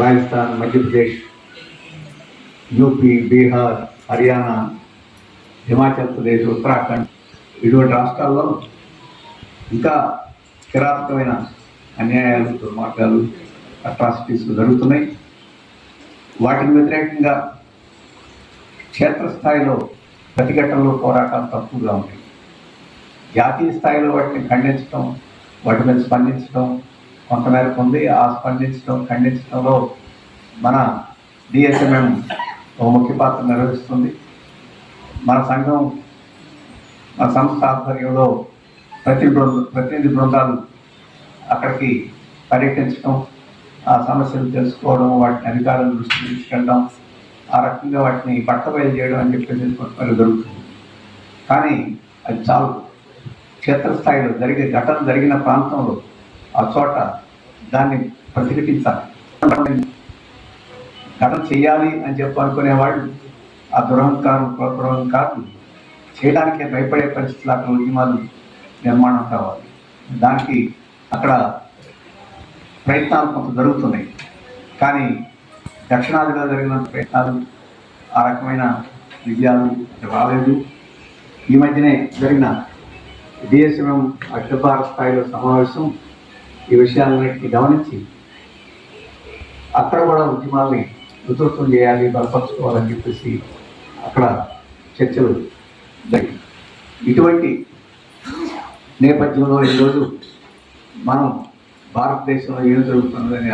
Rajasthan Madhya Pradesh UP Bihar Haryana Himachal Pradesh Uttarakhand ఇటువంటి రాష్ట్రాల్లో ఇంకా కిరాతకమైన అన్యాయాలు దుర్మార్గాలు అట్రాసిటీస్ జరుగుతున్నాయి. వాటికి వ్యతిరేకంగా క్షేత్రస్థాయిలో ప్రతిఘటనలో పోరాటాలు తక్కువగా ఉంటాయి. జాతీయ స్థాయిలో వాటిని ఖండించడం వాటి మీద స్పందించడం కొంతమేరకు ఉంది. ఆ స్పందించడం ఖండించడంలో మన డిఎస్ఎంఎం ఒక ముఖ్య పాత్ర నిర్వహిస్తుంది. మన సంఘం మన సంస్థ ఆధ్వర్యంలో ప్రతి బృంద ప్రతినిధి బృందాలు అక్కడికి పర్యటించడం ఆ సమస్యలు తెలుసుకోవడం వాటిని అధికారులను దృష్టి తీసుకెళ్ళడం ఆ రకంగా వాటిని పట్టబయలు చేయడం అని చెప్పేసి కొంతమేర జరుగుతుంది. కానీ అది చాలు. క్షేత్రస్థాయిలో జరిగే ఘటన జరిగిన ప్రాంతంలో ఆ చోట దాన్ని ప్రతిఘటించాలి. ఘటన చేయాలి అని చెప్పి అనుకునేవాళ్ళు ఆ దురహంకారం దురహంకారం చేయడానికే భయపడే పరిస్థితులు అక్కడ ఉద్యమాలు నిర్మాణం కావాలి. దానికి అక్కడ ప్రయత్నాలు కొంత జరుగుతున్నాయి. కానీ దక్షిణాదిలో జరిగిన ప్రయత్నాలు ఆ రకమైన విజయాలు రాలేదు. ఈ మధ్యనే జరిగిన డిఎస్ఎంఎం అఖిల భారత స్థాయిలో సమావేశం ఈ విషయాలన్నింటినీ గమనించి అక్కడ కూడా ఉద్యమాల్ని ఉధృతం చేయాలి బలపరచుకోవాలని చెప్పేసి అక్కడ చర్చలు ఇటువంటి నేపథ్యంలో ఈరోజు మనం భారతదేశంలో ఏం జరుగుతుందనే